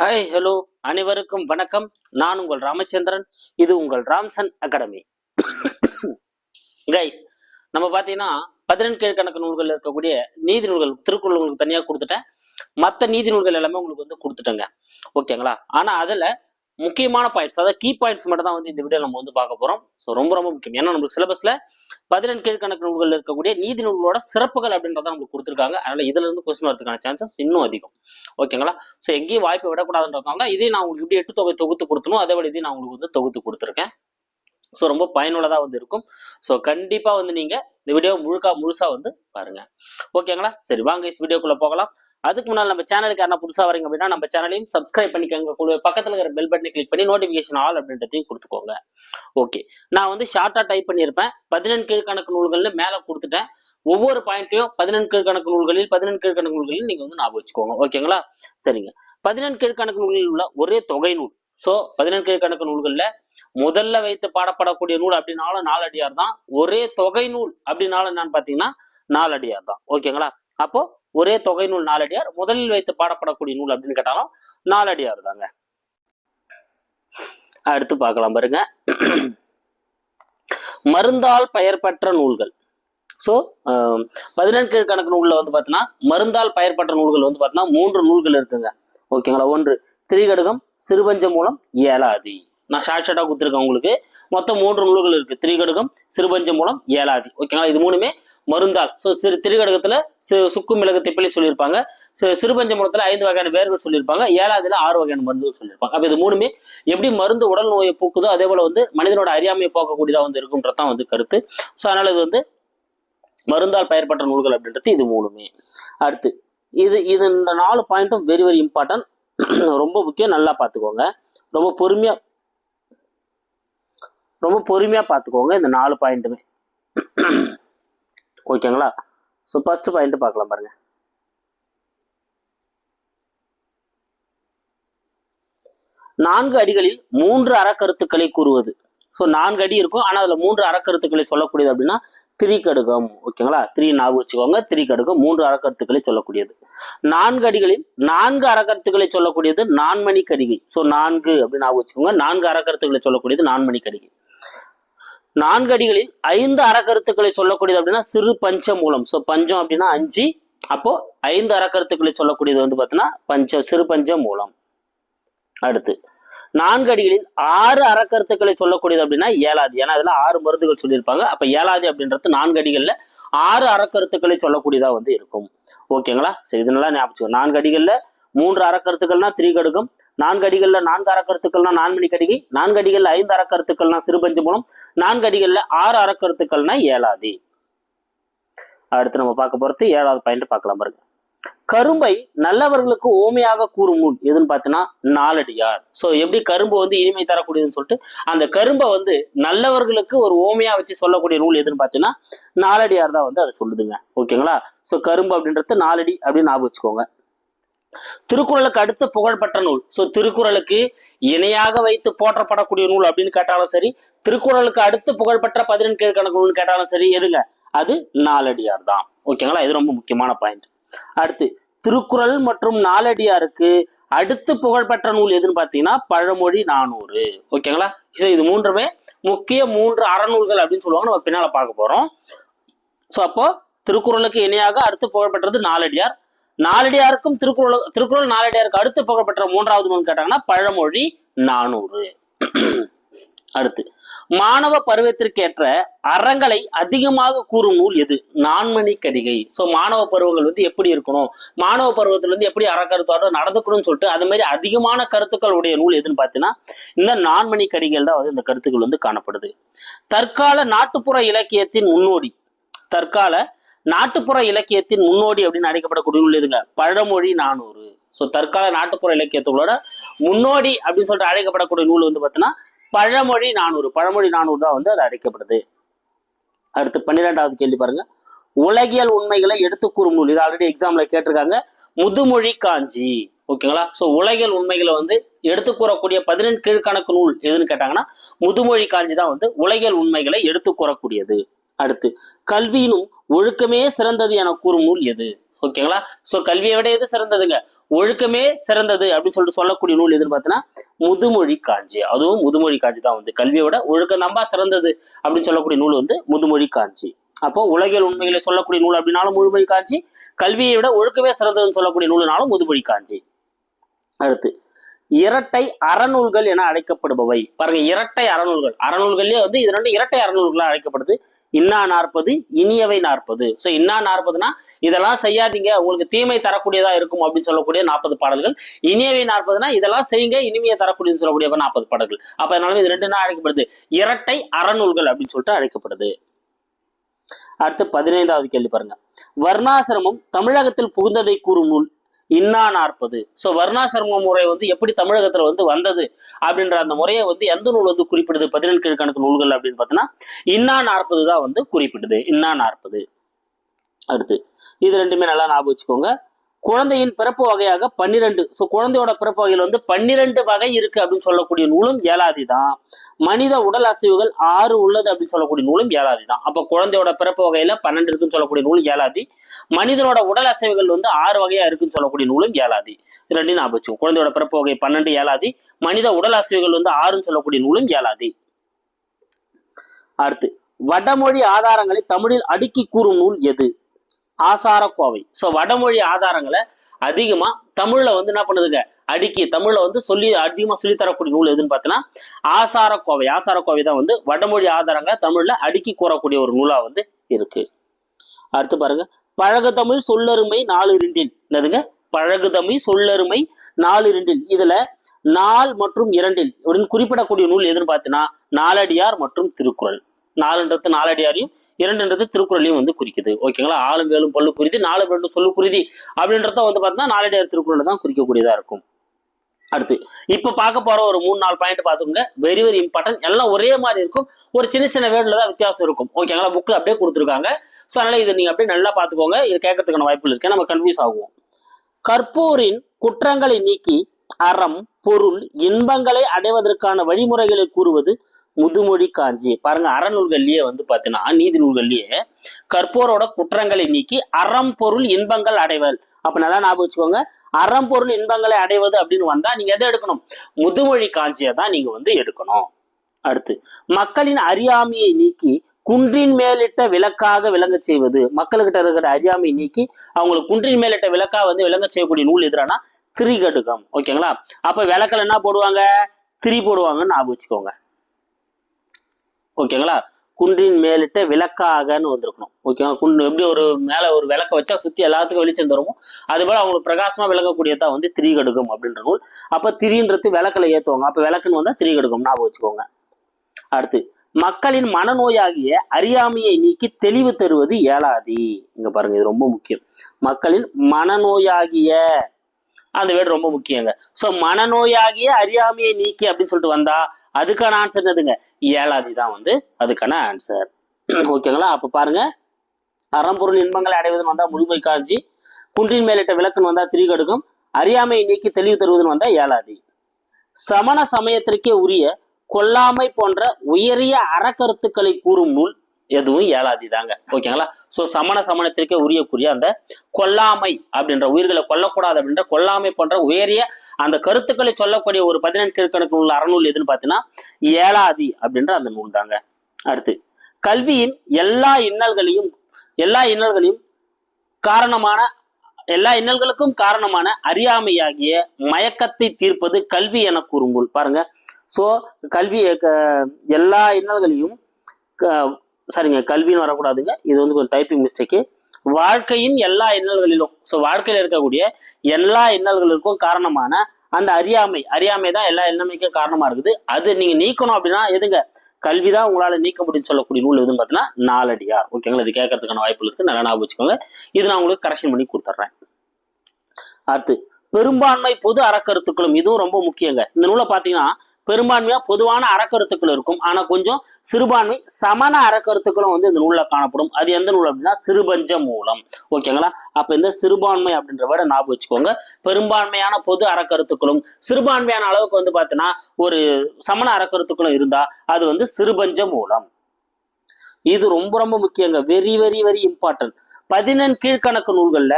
Hi hello அனைவருக்கும் வணக்கம். நான் உங்கள் ராமச்சந்திரன். இது உங்கள் ராம்சன் அகாடமி. கைஸ் நம்ம பார்த்தீங்கன்னா பதினெண்டு கீழ்கணக்கு நூல்கள் இருக்கக்கூடிய நீதி நூல்கள் திருக்குறள் உங்களுக்கு தனியாக கொடுத்துட்டேன். மற்ற நீதி நூல்கள் எல்லாமே உங்களுக்கு வந்து கொடுத்துட்டேங்க. ஓகேங்களா ஆனால் அதில் முக்கியமான பாயிண்ட்ஸ் அதாவது கீ பாயிண்ட்ஸ் மட்டும் தான் வந்து இந்த வீடியோ நம்ம வந்து பார்க்க போகிறோம் ஸோ ரொம்ப ரொம்ப முக்கியம். ஏன்னா நம்மளுக்கு சிலபஸில் பதினெண் கீழ்கணக்கு நூல்கள் இருக்கக்கூடிய நீதி நூல்களோட சிறப்புகள் அப்படின்றத நம்மளுக்கு கொடுத்துருக்காங்க. அதனால இதுல இருந்து கொஸ்டின் வரதுக்கான சான்சஸ் இன்னும் அதிகம். ஓகேங்களா ஸோ எங்கேயும் வாய்ப்பு விடக்கூடாதுன்றதுனால தான் இதே நான் உங்களுக்கு இப்படி எட்டு தொகை தொகுத்து கொடுத்தனும் அதே வழி நான் உங்களுக்கு வந்து தொகுத்து கொடுத்துருக்கேன். ஸோ ரொம்ப பயனுள்ளதாக வந்து இருக்கும். ஸோ கண்டிப்பாக வந்து நீங்கள் இந்த வீடியோ முழுக்கா முழுசா வந்து பாருங்க. ஓகேங்களா சரி வாங்க இஸ் வீடியோக்குள்ள போகலாம். அதுக்கு முன்னால் நம்ம சேனலுக்கு யாரா புதுசாக வரீங்க அப்படின்னா நம்ம சேனலையும் சப்ஸ்கிரைப் பண்ணிக்கோங்க. கூட பக்கத்தில் இருக்கிற பெல் பட்டனை கிளிக் பண்ணி நோட்டிஃபிகேஷன் ஆல் அப்படின்றதையும் கொடுத்துக்கோங்க. ஓகே நான் வந்து ஷார்ட்டாக டைப் பண்ணியிருப்பேன். பதினெண் கீழ்கணக்கு நூல்கள்னு மேலே கொடுத்துட்டேன். ஒவ்வொரு பாயிண்ட்டையும் பதினெண் கீழ்கணக்கு நூல்களில் பதினெண் கீழ்கணக்கு நூல்களில் நீங்கள் வந்து ஞாபகம் வச்சுக்கோங்க. ஓகேங்களா சரிங்க. பதினெண் கீழ்கணக்கு நூல்களில் உள்ள ஒரே தொகை நூல். ஸோ பதினெண் கீழ்கணக்கு நூல்களில் முதல்ல வைத்து பாடப்படக்கூடிய நூல் அப்படின்னாலும் நாலடியார் தான் ஒரே தொகை நூல் அப்படின்னாலும் என்னன்னு பார்த்தீங்கன்னா நாலடியார் தான் ஓகேங்களா அப்போ ஒரே தொகை நூல் நாலடியார் முதலில் வைத்து பாடப்படக்கூடிய நூல் அப்படின்னு கேட்டாலும் நாலடியார் தாங்க. அடுத்து பார்க்கலாம் பாருங்க. மருந்தால் பெயர் பெற்ற நூல்கள். ஸோ பதினெட்டு கணக்கு நூலில் வந்து பார்த்தீங்கன்னா மருந்தால் பெயர் பெற்ற நூல்கள் வந்து பார்த்தீங்கன்னா மூன்று நூல்கள் இருக்குங்க. ஓகேங்களா? ஒன்று திரிகடுகம் சிறுபஞ்ச மூலம் ஏலாதி நான் ஷார்ட் ஷார்ட்டாக கொடுத்துருக்கேன் உங்களுக்கு. மொத்தம் மூன்று நூல்கள் இருக்குது திரிகடுகம் சிறுபஞ்ச மூலம் ஏலாதி ஓகேங்களா இது மூணுமே மருந்தால். ஸோ சிறு திரிகடுகத்தில் சு சுக்கு மிளகு திப்பிலி சொல்லியிருப்பாங்க. சிறுபஞ்ச மூலத்தில் ஐந்து வகையான வேர்கள் சொல்லியிருப்பாங்க. ஏழாவதுல ஆறு வகையான மருந்துகள் சொல்லியிருப்பாங்க. அப்போ இது மூணுமே எப்படி மருந்து உடல் நோயை போக்குதோ அதே போல் வந்து மனிதனோட அறியாமையை போக்கக்கூடியதாக வந்து இருக்குன்றது தான் வந்து கருத்து. ஸோ அதனால் இது வந்து மருந்தால் பயிர்பற்ற நூல்கள் அப்படின்றது இது மூணுமே. அடுத்து இது இது இந்த நாலு பாயிண்ட்டும் வெரி வெரி இம்பார்ட்டன்ட் ரொம்ப முக்கியம். நல்லா பார்த்துக்கோங்க. ரொம்ப பொறுமையாக ரொம்ப பொறுமையா பார்த்துக்கோங்க இந்த நாலு பாயிண்ட்டுமே. ஓகேங்களா ஸோ ஃபஸ்ட்டு பாயிண்ட் பார்க்கலாம் பாருங்க. நான்கு அடிகளில் மூன்று அறக்கருத்துக்களை கூறுவது. ஸோ நான்கு அடி இருக்கும். ஆனால் அதில் மூன்று அறக்கருத்துக்களை சொல்லக்கூடியது அப்படின்னா திரிகடுகம். ஓகேங்களா? த்ரீ நாவு வச்சுக்கோங்க. திரிகடுகம் மூன்று அறக்கருத்துக்களை சொல்லக்கூடியது. நான்கு அடிகளில் நான்கு அறக்கருத்துக்களை சொல்லக்கூடியது நான்மணி கடிகை ஸோ நான்கு அப்படின்னு நாவு வச்சுக்கோங்க. நான்கு அறக்கருத்துக்களை சொல்லக்கூடியது நான்மணி கடிகை நான்கு அடிகளில் ஐந்து அறக்கருத்துக்களை சொல்லக்கூடியது அப்படின்னா சிறு பஞ்ச மூலம். ஸோ பஞ்சம் அப்படின்னா அஞ்சு. அப்போ ஐந்து அறக்கருத்துக்களை சொல்லக்கூடியது வந்து பார்த்தீங்கன்னா பஞ்ச சிறு பஞ்ச மூலம். அடுத்து. நான்கு அடிகளில் ஆறு அறக்கருத்துக்களை சொல்லக்கூடியது அப்படின்னா ஏழாதி ஏன்னா அதில் ஆறு மருந்துகள் சொல்லியிருப்பாங்க. அப்போ ஏழாதி அப்படின்றது நான்கு அடிகளில் ஆறு அறக்கருத்துக்களை சொல்லக்கூடியதாக வந்து இருக்கும். ஓகேங்களா? சரி இது நல்லா ஞாபகம் நான்கு அடிகளில் மூன்று அறக்கருத்துக்கள்னா திரிகடுகம் நான்கு அடிகள்ல நான்கு அறக்கருத்துக்கள்னா நான்மணி கடிகை நான்கு அடிகள்ல ஐந்து அறக்கருத்துக்கள்னா சிறுபஞ்சு மூலம். நான்கு அடிகள்ல ஆறு அறக்கருத்துக்கள்னா ஏழாதி. அடுத்து நம்ம பார்க்க போறது ஏழாவது பாயிண்ட் பார்க்கலாம் பாருங்க. கரும்பை நல்லவர்களுக்கு ஓமையாக கூறும் நூல் எதுன்னு பார்த்தீங்கன்னா நாலடியார். ஸோ எப்படி கரும்பு வந்து இனிமை தரக்கூடியதுன்னு சொல்லிட்டு அந்த கரும்பை வந்து நல்லவர்களுக்கு ஒரு ஓமையா வச்சு சொல்லக்கூடிய நூல் எதுன்னு பார்த்தீங்கன்னா நாலடியார் தான் வந்து அதை சொல்லுதுங்க. ஓகேங்களா? ஸோ கரும்பு அப்படின்றது நாலடி அப்படின்னு ஞாபகம் வச்சுக்கோங்க. திருக்குறளுக்கு அடுத்து புகழ்பெற்ற நூல். ஸோ திருக்குறளுக்கு இணையாக வைத்து போற்றப்படக்கூடிய நூல் அப்படின்னு கேட்டாலும் சரி திருக்குறளுக்கு அடுத்து புகழ்பெற்ற பதினெண் கீழ்கணக்கு நூல்னு கேட்டாலும் சரி எதுங்க? அது நாலடியார் தான். ஓகேங்களா? இது ரொம்ப முக்கியமான பாயிண்ட் அடுத்து திருக்குறள் மற்றும் நாலடியாருக்கு அடுத்து புகழ்பெற்ற நூல் எதுன்னு பார்த்தீங்கன்னா பழமொழி நானூறு. ஓகேங்களா? ஸோ இது மூன்றுமே முக்கிய மூன்று அறநூல்கள் அப்படின்னு சொல்லுவாங்க. நம்ம பின்னால பார்க்க போறோம். ஸோ அப்போ திருக்குறளுக்கு இணையாக அடுத்து புகழ்பெற்றது நாலடியார். நாலடியாருக்கும் திருக்குறள் திருக்குறள் நாலடியாருக்கு அடுத்து புகழ்பெற்ற மூன்றாவது நூல் கேட்டாங்கன்னா பழமொழி நானூறு. அடுத்து மாணவ பருவத்திற்கேற்ற அறங்களை அதிகமாக கூறும் நூல் எது? நான்மணி கடிகை. ஸோ மாணவ பருவங்கள் வந்து எப்படி இருக்கணும்? மாணவ பருவத்துல இருந்து எப்படி அறக்கருத்தோட நடந்துக்கணும்னு சொல்லிட்டு அது மாதிரி அதிகமான கருத்துக்கள் உடைய நூல் எதுன்னு பார்த்தீங்கன்னா இந்த நான்மணி கடிகைகள் தான் வந்து இந்த கருத்துக்கள் வந்து காணப்படுது. தற்கால நாட்டுப்புற இலக்கியத்தின் முன்னோடி தற்கால நாட்டுப்புற இலக்கியத்தின் முன்னோடி அப்படின்னு அழைக்கப்படக்கூடிய நூல் எதுங்க? பழமொழி நானூறு. ஸோ தற்கால நாட்டுப்புற இலக்கியத்தோட முன்னோடி அப்படின்னு சொல்லிட்டு அழைக்கப்படக்கூடிய நூல் வந்து பார்த்தீங்கன்னா பழமொழி நானூறு பழமொழி நானூறு தான் வந்து அது அழைக்கப்படுது. அடுத்து பன்னிரெண்டாவது கேள்வி பாருங்க. உலகியல் உண்மைகளை எடுத்து கூறும் நூல். இது ஆல்ரெடி எக்ஸாம்ல கேட்டிருக்காங்க. முதுமொழி காஞ்சி. ஓகேங்களா? ஸோ உலகியல் உண்மைகளை வந்து எடுத்து கூறக்கூடிய பதினெண் கீழ்கணக்கு நூல் எதுன்னு கேட்டாங்கன்னா முதுமொழி காஞ்சி தான் வந்து உலகியல் உண்மைகளை எடுத்து கூறக்கூடியது. அடுத்து கல்வியினும் ஒழுக்கமே சிறந்தது என கூறும் நூல் எது? ஓகேங்களா? ஸோ கல்வியை விட எது சிறந்ததுங்க? ஒழுக்கமே சிறந்தது அப்படின்னு சொல்லிட்டு சொல்லக்கூடிய நூல் எதுன்னு பார்த்தீங்கன்னா முதுமொழி காஞ்சி. அதுவும் முதுமொழி காஞ்சி தான் வந்து. கல்வியை விட ஒழுக்கம் நம்பா சிறந்தது அப்படின்னு சொல்லக்கூடிய நூல் வந்து முதுமொழி காஞ்சி. அப்போ உலகியல் உண்மைகளை சொல்லக்கூடிய நூல் அப்படின்னாலும் முழுமொழி காஞ்சி. கல்வியை விட ஒழுக்கமே சிறந்ததுன்னு சொல்லக்கூடிய நூலுனாலும் முதுமொழி காஞ்சி. அடுத்து இரட்டை அறநூல்கள் என அழைக்கப்படுபவை. பாருங்க இரட்டை அறநூல்கள். அறநூல்கள்லயே வந்து இது ரெண்டு இரட்டை அறநூல்களாக அழைக்கப்படுது. இன்னா நாற்பது இனியவை நாற்பது. ஸோ இன்னா நாற்பதுனா இதெல்லாம் செய்யாதீங்க. உங்களுக்கு தீமை தரக்கூடியதா இருக்கும் அப்படின்னு சொல்லக்கூடிய நாற்பது பாடல்கள். இனியவை நாற்பதுனா இதெல்லாம் செய்யுங்க இனிமையை தரக்கூடியதுன்னு சொல்லக்கூடிய நாற்பது பாடல்கள். அப்ப அதனால இது ரெண்டு என்ன அழைக்கப்படுது. இரட்டை அறநூல்கள் அப்படின்னு சொல்லிட்டு அழைக்கப்படுது. அடுத்து பதினைந்தாவது கேள்வி பாருங்க. வர்ணாசிரமம் தமிழகத்தில் புகுந்ததை கூறும் நூல் இன்னா நாற்பது. ஸோ வர்ணாசிரம முறை வந்து எப்படி தமிழகத்துல வந்து வந்தது அப்படின்ற அந்த முறையை வந்து எந்த நூல் வந்து குறிப்பிடுது? பதினெட்டு கிழக்கணக்கு நூல்கள் அப்படின்னு பார்த்தோன்னா இன்னா நாற்பது தான் வந்து குறிப்பிடுது. இன்னா நாற்பது. அடுத்து இது ரெண்டுமே நல்லா ஞாபகம் வச்சுக்கோங்க. குழந்தையின் பிறப்பு வகையாக பன்னிரெண்டு. ஸோ குழந்தையோட பிறப்பு வகையில் வந்து பன்னிரெண்டு வகை இருக்கு அப்படின்னு சொல்லக்கூடிய நூலும் ஏழாதி தான். மனித உடல் அசைவுகள் ஆறு உள்ளது அப்படின்னு சொல்லக்கூடிய நூலும் ஏழாதி தான். அப்போ குழந்தையோட பிறப்பு வகையில பன்னெண்டு இருக்குன்னு சொல்லக்கூடிய நூலும் ஏழாதி மனிதனோட உடல் அசைவுகள் வந்து ஆறு வகையா இருக்குன்னு சொல்லக்கூடிய நூலும் ஏழாதி இது ரெண்டையும் ஞாபகம் குழந்தையோட பிறப்பு வகை பன்னெண்டு ஏழாதி மனித உடல் அசைவுகள் வந்து ஆறுன்னு சொல்லக்கூடிய நூலும் ஏழாதி அடுத்து வடமொழி ஆதாரங்களை தமிழில் அடுக்கி கூறும் நூல் எது? ஆசாரக்கோவை. ஸோ வடமொழி ஆதாரங்களை அதிகமா தமிழ்ல வந்து என்ன பண்ணுதுங்க? அடுக்கி தமிழ்ல வந்து சொல்லி அதிகமா சொல்லி தரக்கூடிய நூல் எதுன்னு பார்த்தீங்கன்னா ஆசாரக்கோவை. ஆசாரக்கோவை தான் வந்து வடமொழி ஆதாரங்களை தமிழ்ல அடுக்கி கூறக்கூடிய ஒரு நூலா வந்து இருக்கு. அடுத்து பாருங்க. பழகுதமிழ் சொல்லருமை நாலு இரண்டில் என்னதுங்க? பழகுதமிழ் சொல்லருமை நாலு இரண்டில் இதுல நாள் மற்றும் இரண்டில். அப்படின்னு குறிப்பிடக்கூடிய நூல் எதுன்னு பார்த்தீங்கன்னா நாலடியார் மற்றும் திருக்குறள். நாலுன்றது நாலடியாரையும் இரண்டுன்றது திருக்குறளையும் வந்து குறிக்குது. ஓகேங்களா? ஆளும் வேலும் பல்லு குறிதி நாலு ரெண்டு சொல்லு குறிதி அப்படின்றத வந்து பார்த்தீங்கன்னா நாலடியார் திருக்குறள் தான் குறிக்கக்கூடியதாக இருக்கும். அடுத்து இப்ப பார்க்க போற ஒரு மூணு நாலு பாயிண்ட் பாத்துக்கோங்க வெரி வெரி இம்பார்ட்டன்ட் எல்லாம் ஒரே மாதிரி இருக்கும். ஒரு சின்ன சின்ன வேர்ட்ல தான் வித்தியாசம் இருக்கும். ஓகேங்களா? புக்ல அப்படியே கொடுத்துருக்காங்க. ஸோ அதனால இதை நீங்க அப்படியே நல்லா பார்த்துக்கோங்க. இது கேட்கறதுக்கான வாய்ப்புகள் இருக்கு. நம்ம கன்ஃபியூஸ் ஆகுவோம். கற்பூரின் குற்றங்களை நீக்கி அறம் பொருள் இன்பங்களை அடைவதற்கான வழிமுறைகளை கூறுவது முதுமொழி காஞ்சி. பாருங்க அறநூல்கள்லயே வந்து பார்த்தீங்கன்னா நீதி நூல்கள்லயே கற்போரோட குற்றங்களை நீக்கி அறம் பொருள் இன்பங்கள் அடைவல். அப்ப நல்லா ஞாபகம் வச்சுக்கோங்க. அறம் பொருள் இன்பங்களை அடைவது அப்படின்னு வந்தா நீங்க எதை எடுக்கணும்? முதுமொழி காஞ்சியை தான் நீங்க வந்து எடுக்கணும். அடுத்து மக்களின் அறியாமையை நீக்கி குன்றின் மேலிட்ட விளக்காக விளங்க செய்வது. மக்கள்கிட்ட இருக்கிற அறியாமையை நீக்கி அவங்களுக்கு குன்றின் மேலிட்ட விளக்காக வந்து விளங்க செய்யக்கூடிய நூல் எதிரானா திரிகடுகம். ஓகேங்களா? அப்ப விளக்கல என்ன போடுவாங்க? திரி போடுவாங்கன்னு ஞாபகம் வச்சுக்கோங்க. ஓகேங்களா குன்றின் மேலிட்ட விளக்காகன்னு வந்திருக்கணும். ஓகேங்களா குண்டு எப்படி ஒரு மேல ஒரு விளக்க வச்சா சுத்தி எல்லாத்துக்கும் வெளிச்சம் தருமோ? அதுபோல அவங்களுக்கு பிரகாசமா விளங்கக்கூடியதா வந்து திரிகடுகம் அப்படின்ற நூல். அப்ப திரின்றது விளக்கில் ஏத்துவாங்க. அப்ப விளக்குன்னு வந்தா திரிகடுகம் ஞாபகம் வச்சுக்கோங்க. அடுத்து மக்களின் மனநோயாகிய அறியாமையை நீக்கி தெளிவு தருவது இயலாதி இங்க பாருங்க இது ரொம்ப முக்கியம். மக்களின் மனநோயாகிய அந்த வேர்டு ரொம்ப முக்கியங்க. சோ மனநோயாகிய அறியாமையை நீக்கி அப்படின்னு சொல்லிட்டு வந்தா அதுக்கான ஆன்சர் என்னதுங்க? ஏழாதி தான் வந்து அதுக்கான ஆன்சர் ஓகேங்களா? அப்ப பாருங்க. அறம்பொருள் இன்பங்களை அடைவதுன்னு வந்தா முழுமை காஞ்சி குன்றின் மேலிட்ட விளக்குன்னு வந்தா திரிகடுக்கும் அறியாமையை நீக்கி தெளிவு தருவதுன்னு வந்தா ஏழாதி. சமண சமயத்திற்கே உரிய கொல்லாமை போன்ற உயரிய அறக்கருத்துக்களை கூறும் நூல் எதுவும் ஏழாதி தாங்க. ஓகேங்களா? சோ சமண சமணத்திற்கே உரியக்கூடிய அந்த கொல்லாமை அப்படின்ற உயிர்களை கொல்லக்கூடாது அப்படின்ற கொல்லாமை போன்ற உயரிய அந்த கருத்துக்களை சொல்லக்கூடிய ஒரு பதினெட்டு கணக்கு உள்ள அறநூல் எதுன்னு பார்த்தீங்கன்னா ஏழாதி அப்படின்ற அந்த நூல் தாங்க. அடுத்து கல்வியின் எல்லா இன்னல்களையும் எல்லா இன்னல்களையும் காரணமான எல்லா இன்னல்களுக்கும் காரணமான அறியாமையாகிய மயக்கத்தை தீர்ப்பது கல்வி என கூறும் நூல். பாருங்க. ஸோ கல்வி க- எல்லா இன்னல்களையும் க- சரிங்க கல்வின்னு வரக்கூடாதுங்க. இது வந்து கொஞ்சம் டைப்பிங் மிஸ்டேக்கு வாழ்க்கையின் எல்லா இன்னல்களிலும் ஸோ வாழ்க்கையில் இருக்கக்கூடிய எல்லா இன்னல்களுக்கும் காரணமான அந்த அறியாமை அறியாமை தான் எல்லா இன்னமைக்கும் காரணமா இருக்குது. அது நீங்க நீக்கணும் அப்படின்னா எதுங்க? கல்வி தான் உங்களால் நீக்க முடியும்னு சொல்லக்கூடிய நூல் எதுன்னு பார்த்தீங்கன்னா நாலடியார். ஓகேங்களா இது கேட்கறதுக்கான வாய்ப்புகள் இருக்கு. நல்லா ஞாபகம் வச்சுக்கோங்க. இது நான் உங்களுக்கு கரெக்ஷன் பண்ணி கொடுத்துட்றேன். அடுத்து பெரும்பான்மை பொது அறக்கருத்துக்களும் இதுவும் ரொம்ப முக்கியங்க. இந்த நூலை பார்த்தீங்கன்னா பெரும்பான்மையா பொதுவான அறக்கருத்துக்கள் இருக்கும். ஆனா கொஞ்சம் சிறுபான்மை சமண அறக்கருத்துக்களும் வந்து இந்த நூல்ல காணப்படும். அது எந்த நூல் அப்படின்னா சிறுபஞ்ச மூலம். ஓகேங்களா அப்ப இந்த சிறுபான்மை அப்படின்ற விட ஞாபகம் வச்சுக்கோங்க. பெரும்பான்மையான பொது அறக்கருத்துக்களும் சிறுபான்மையான அளவுக்கு வந்து பாத்தீங்கன்னா ஒரு சமண அறக்கருத்துக்களும் இருந்தா அது வந்து சிறுபஞ்ச மூலம். இது ரொம்ப ரொம்ப முக்கியங்க. வெரி வெரி வெரி இம்பார்ட்டன்ட் பதினெண் கீழ்கணக்கு நூல்கள்ல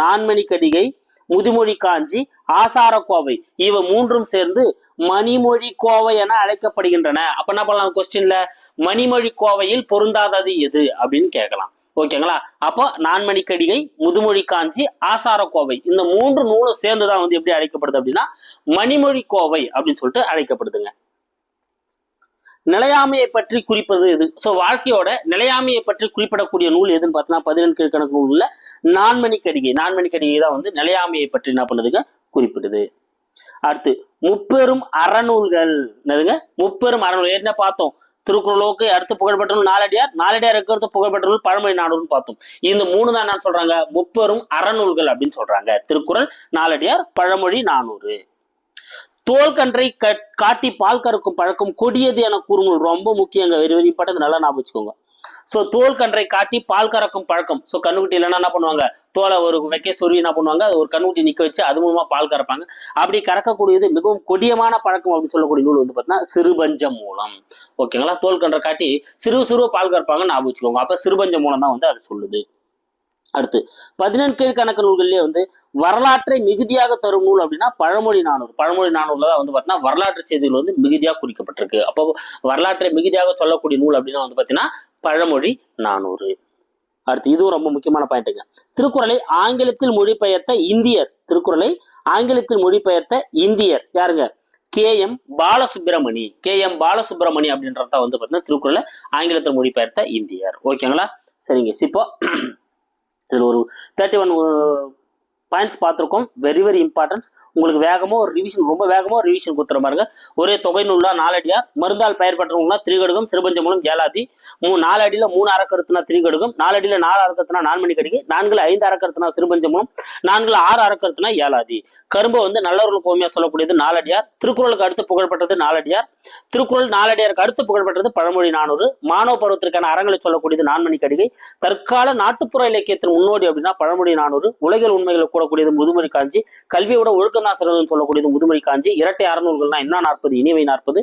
நான்மணி கடிகை முதுமொழி காஞ்சி ஆசாரக்கோவை. இவை இவ மூன்றும் சேர்ந்து மணிமொழி கோவை என அழைக்கப்படுகின்றன. அப்ப என்ன பண்ணலாம் கொஸ்டின்ல மணிமொழி கோவையில் பொருந்தாதது எது? அப்படின்னு கேட்கலாம். ஓகேங்களா? அப்போ நான்மணிக்கடிகை முதுமொழி காஞ்சி ஆசார கோவை இந்த மூன்று நூலும் சேர்ந்துதான் வந்து எப்படி அழைக்கப்படுது அப்படின்னா மணிமொழி கோவை அப்படின்னு சொல்லிட்டு அழைக்கப்படுதுங்க. நிலையாமையை பற்றி குறிப்பது எது? ஸோ வாழ்க்கையோட நிலையாமையை பற்றி குறிப்பிடக்கூடிய நூல் எதுன்னு பார்த்தீங்கன்னா பதினெண்டு கீழ்கணக்கு நூல்ல நான்மணி கடிகை நான்மணி கடிகை தான் வந்து நிலையாமையை பற்றி என்ன பண்ணுதுங்க? குறிப்பிடுது. அடுத்து முப்பெரும் அறநூல்கள். என்னதுங்க? முப்பெரும் அறநூல். என்ன பார்த்தோம். திருக்குறளோக்கு அடுத்து புகழ்பெற்ற நூல் நாலடியார். நாலடியார் இருக்கிறது புகழ்பெற்ற நூல்? பழமொழி நாடுன்னு பார்த்தோம். இந்த மூணு தான் என்ன சொல்றாங்க? முப்பெரும் அறநூல்கள் அப்படின்னு சொல்றாங்க. திருக்குறள் நாலடியார் பழமொழி நானூறு. தோல்கன்றை கட்- காட்டி பால் கறக்கும் பழக்கம் கொடியது என கூறுங்கள். ரொம்ப முக்கியங்க. வெரி வெரி இம்பார்ட்டன் நல்லா ஞாபகம் வச்சுக்கோங்க. ஸோ தோல் கன்றை காட்டி பால் கறக்கும் பழக்கம். ஸோ கண்ணுக்குட்டி இல்லைன்னா என்ன பண்ணுவாங்க? தோலை ஒரு வைக்க சொருவி என்ன பண்ணுவாங்க? அது ஒரு கண்ணுக்குட்டி நிற்க வச்சு அது மூலமாக பால் கறப்பாங்க. அப்படி கறக்கக்கூடியது மிகவும் கொடியமான பழக்கம் அப்படின்னு சொல்லக்கூடிய நூல் வந்து பார்த்தீங்கன்னா சிறுபஞ்ச மூலம். ஓகேங்களா தோல் கன்றை காட்டி சிறு சிறு பால் கறப்பாங்க ஞாபகம் வச்சுக்கோங்க. அப்போ சிறுபஞ்ச மூலம் தான் வந்து அது சொல்லுது. அடுத்து பதினெண்கீழ் கணக்கு நூல்களிலே வந்து வரலாற்றை மிகுதியாக தரும் நூல் அப்படின்னா பழமொழி நானூறு. பழமொழி நானூரில் தான் வந்து பார்த்தீங்கன்னா வரலாற்று செய்திகள் வந்து மிகுதியாக குறிக்கப்பட்டிருக்கு. அப்போ வரலாற்றை மிகுதியாக சொல்லக்கூடிய நூல் அப்படின்னா வந்து பார்த்தீங்கன்னா பழமொழி நானூறு. அடுத்து இதுவும் ரொம்ப முக்கியமான பாயிண்ட்டுங்க. திருக்குறளை ஆங்கிலத்தில் மொழிபெயர்த்த இந்தியர் திருக்குறளை ஆங்கிலத்தில் மொழிபெயர்த்த இந்தியர் யாருங்க? K. M. Balasubramani. K. M. Balasubramani அப்படின்றத வந்து பார்த்தீங்கன்னா திருக்குறளை ஆங்கிலத்தில் மொழிபெயர்த்த இந்தியர். ஓகேங்களா? சரிங்க. இப்போ இதில் ஒரு தேர்ட்டி ஒன் uh, பாயிண்ட்ஸ் பார்த்துருக்கோம். வெரி வெரி இம்பார்ட்டன்ஸ் உங்களுக்கு வேகமாக ஒரு ரிவிஷன் ரொம்ப வேகமாக ஒரு ரிவிஷன் கொடுத்துற பாருங்க. ஒரே தொகை நூலா நாலடியா மருந்தால் பயிர் பெற்றவங்கன்னா திரிகடுகம் சிறுபஞ்சமூலம் ஏலாதி மூ நாலு அடியில் மூணு அறக்கருத்துனா திரிகடுகம் நாலு அடியில் நாலு அறக்கருத்துனா நான்மணி கடிகை நான்கில் ஐந்து அறக்கருத்துனா சிறுபஞ்சமூலம் நான்கில் ஆறு அறக்கருத்துனா ஏலாதி கரும்பு வந்து நல்லவர்களுக்கு கோமையாக சொல்லக்கூடியது நாலடியார் திருக்குறளுக்கு அடுத்து புகழ்பெற்றது நாலடியார் திருக்குறள் நாலடியாருக்கு அடுத்து புகழ்பெற்றது பழமொழி நானூறு. மாணவ பருவத்திற்கான அறங்களை சொல்லக்கூடியது நான்மணி கடிகை தற்கால நாட்டுப்புற இலக்கியத்தின் முன்னோடி அப்படின்னா பழமொழி நானூறு. உலகில் உண்மைகளை சொல்லக்கூடியது முதுமொழி காஞ்சி கல்வியோட ஒழுக்கம் தான் சிறந்ததுன்னு சொல்லக்கூடியது முதுமொழி காஞ்சி இரட்டை அறநூல்கள்னா என்ன நாற்பது இனிவை நாற்பது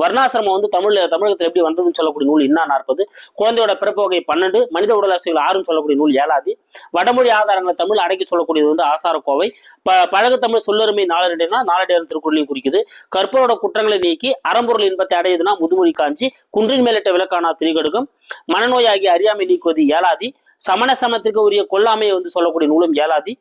வர்ணாசிரமம் வந்து தமிழ்ல தமிழகத்தில் எப்படி வந்ததுன்னு சொல்லக்கூடிய நூல் இன்னா நாற்பது குழந்தையோட பிறப்பு வகை பன்னெண்டு மனித உடல் அசைகள் ஆறுன்னு சொல்லக்கூடிய நூல் ஏழாதி வடமொழி ஆதாரங்களை தமிழ் அடக்கி சொல்லக்கூடியது வந்து ஆசாரக்கோவை ப பழகு தமிழ் சொல்லருமை நாலடினா நாலடியார் திருக்குறளையும் குறிக்குது கற்பரோட குற்றங்களை நீக்கி அறம்பொருள் இன்பத்தை அடையுதுன்னா முதுமொழி காஞ்சி குன்றின் மேலிட்ட விளக்கானா திரிகடுகம் மனநோயாகி அறியாமை நீக்குவது ஏழாதி சமண சமத்திற்கு உரிய கொல்லாமையை வந்து சொல்லக்கூடிய நூலும் ஏலாதி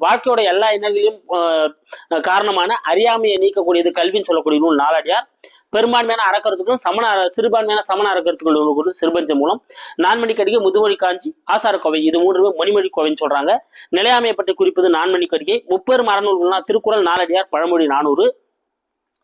வாழ்க்கையோட எல்லா இன்னல்களையும் காரணமான அறியாமையை நீக்கக்கூடியது கல்வின்னு சொல்லக்கூடிய நூல் நாலடியார். பெரும்பான்மையான அறக்கருத்துக்களும் சமண அற- சிறுபான்மையான சமண அறக்கருத்துக்கள் சிறுபஞ்ச மூலம். நான்மணி கடிகை முதுமொழி காஞ்சி ஆசாரக்கோவை இது மூன்று மணிமொழி கோவைன்னு சொல்றாங்க. நிலையாமையை பற்றி குறிப்பது நான்மணி கடிகை முப்பெரும் அறநூல்கள்னா திருக்குறள் நாலடியார் பழமொழி நானூறு.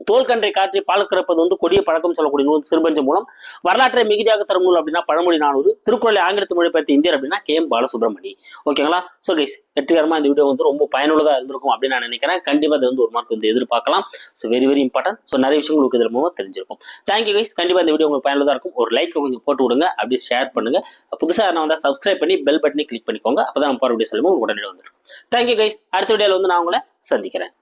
தோல்கன்றை காற்றி பால் கறப்பது வந்து கொடிய பழக்கம் சொல்லக்கூடிய நூல் சிறுபஞ்ச மூலம். வரலாற்றை மிகுதியாக தரும் நூல் அப்படின்னா பழமொழி நானூறு திருக்குறளை ஆங்கிலத்து மொழிபெயர்த்த இந்தியர் அப்படின்னா கே எம் பாலசுப்ரமணி. ஓகேங்களா? ஸோ கைஸ் வெற்றிகரமாக இந்த வீடியோ வந்து ரொம்ப பயனுள்ளதாக இருந்திருக்கும் அப்படின்னு நான் நினைக்கிறேன். கண்டிப்பாக அது வந்து ஒரு மார்க் வந்து எதிர்பார்க்கலாம். So very very important so நிறைய விஷயம் உங்களுக்கு இதில் மூலமாக தெரிஞ்சிருக்கும். தேங்க்யூ கைஸ் கண்டிப்பாக இந்த வீடியோ உங்களுக்கு பயனுள்ளதாக இருக்கும். ஒரு லைக் கொஞ்சம் போட்டு விடுங்க. அப்படியே ஷேர் பண்ணுங்க. புதுசாக நான் வந்தால் சப்ஸ்கிரைப் பண்ணி பெல் பட்டனை கிளிக் பண்ணிக்கோங்க. அப்பதான் நம்ம போகிற வீடியோ செல்லும் உடனே வந்துடும் தேங்க்யூ கைஸ் அடுத்த வீடியோவில் வந்து நான் உங்களை சந்திக்கிறேன்.